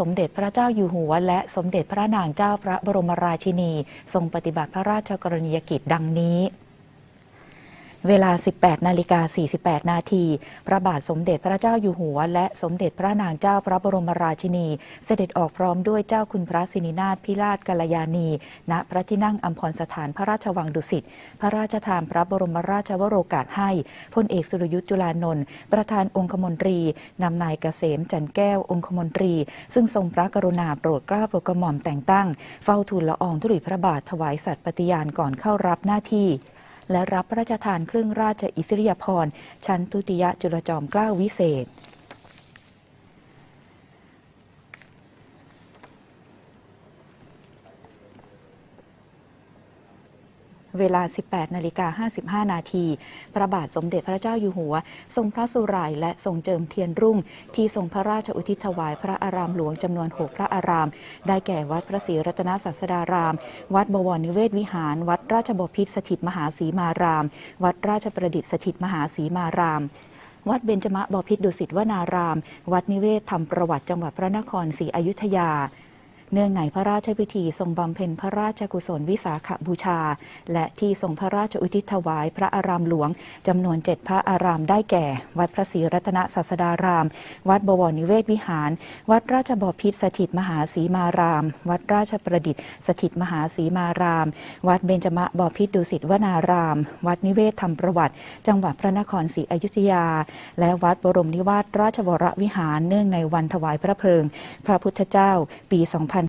สมเด็จพระเจ้าอยู่หัว และสมเด็จพระนางเจ้าพระบรมราชินี ทรงปฏิบัติพระราชกรณียกิจดังนี้ เวลา 18 นาฬิกา 48 นาที พระบาทสมเด็จพระเจ้าอยู่หัว และสมเด็จพระนางเจ้าพระบรมราชินี เสด็จออกพร้อมด้วยเจ้าคุณพระสินินาถพิราชกัลยาณี ณ พระที่นั่งอัมพรสถานพระราชวังดุสิต พระราชทานพระบรมราชวโรกาสให้พลเอกสุรยุทธ์จุลานนท์ ประธานองคมนตรี นำนายเกษมจันแก้วองคมนตรี ซึ่งทรงพระกรุณาโปรดเกล้าโปรดกระหม่อมแต่งตั้ง เฝ้าทูลละอองธุลีพระบาทถวายสัตย์ปฏิญาณก่อนเข้ารับหน้าที่ และรับพระราชทานเครื่องราชอิสริยาภรณ์ชั้นทุติยจุลจอมเกล้าวิเศษ เวลา 18 นาฬิกา 55 นาที พระบาทสมเด็จพระเจ้าอยู่หัว ทรงพระสุรายและทรงเจิมเทียนรุ่ง ที่ทรงพระราชอุทิศถวายพระอารามหลวงจำนวน 6 พระอาราม ได้แก่วัดพระศรีรัตนศาสดาราม วัดบวรนิเวศวิหาร วัดราชบพิตรสถิตมหาสีมาราม วัดราชประดิษฐ์สถิตมหาสีมารามวัดเบญจมบพิตรดุสิตวนาราม วัดนิเวศธรรมประวัติจังหวัดพระนครศรีอยุธยา เนื่องในพระราชพิธีทรงบำเพ็ญพระราชกุศลวิสาขบูชา และที่ทรงพระราชอุทิศถวายพระอารามหลวงจำนวนเจ็ดพระอารามได้แก่ วัดพระศรีรัตนศาสดาราม วัดบวรนิเวศวิหาร วัดราชบพิตรสถิตมหาสีมาราม วัดราชประดิษฐ์สถิตมหาสีมาราม วัดเบญจมบพิตรดุสิตวนาราม วัดนิเวศธรรมประวัติ จังหวัดพระนครศรีอยุธยา และวัดบรมนิวาสราชวรวิหารเนื่องในวันถวายพระเพลิง พระพุทธเจ้า ปี 2500